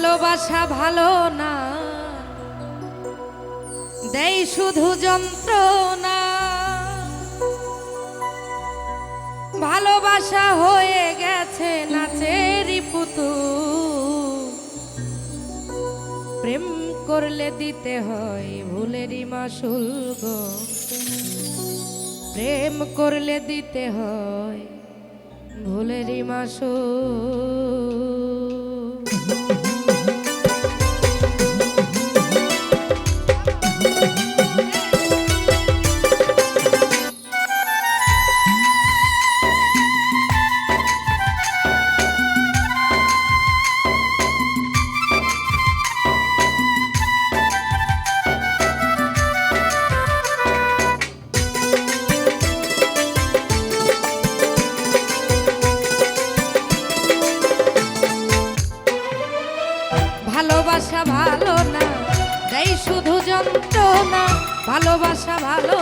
ভালোবাসা ভালো না। দেই শুধু যন্ত্রণা। ভালোবাসা হয়ে গেছে নাচেরই পুতু প্রেম করলে দিতে হয় ভুলেরই মাসুল গো। প্রেম করলে দিতে হয় ভুলেরই মাসুল। ভালোবাসা ভালো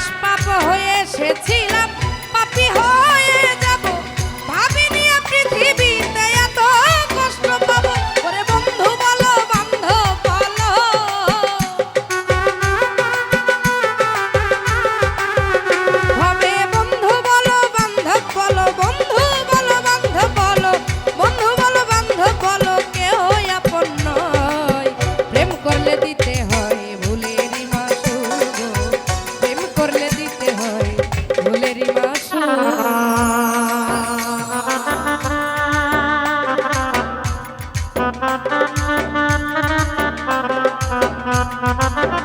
নিষ্পাপ হয়ে এসেছি। Ha ha ha ha ha ha!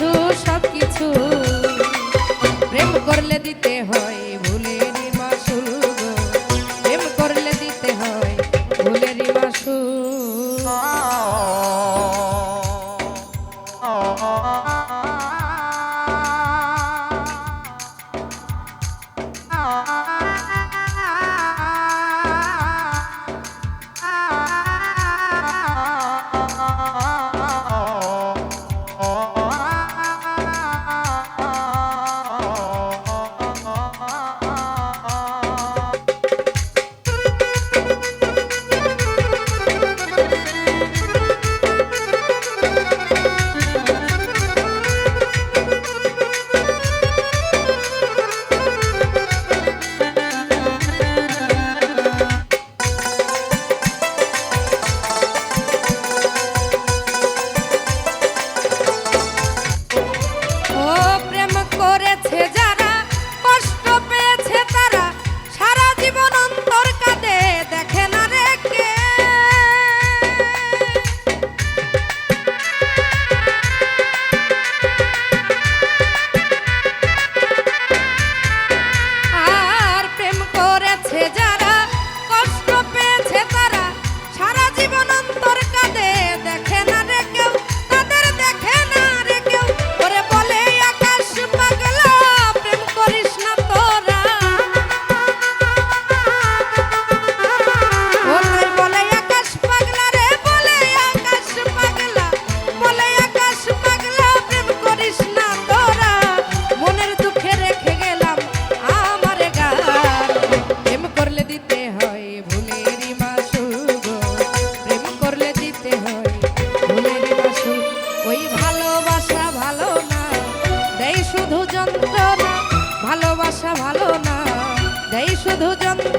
আছো সাথে সাধু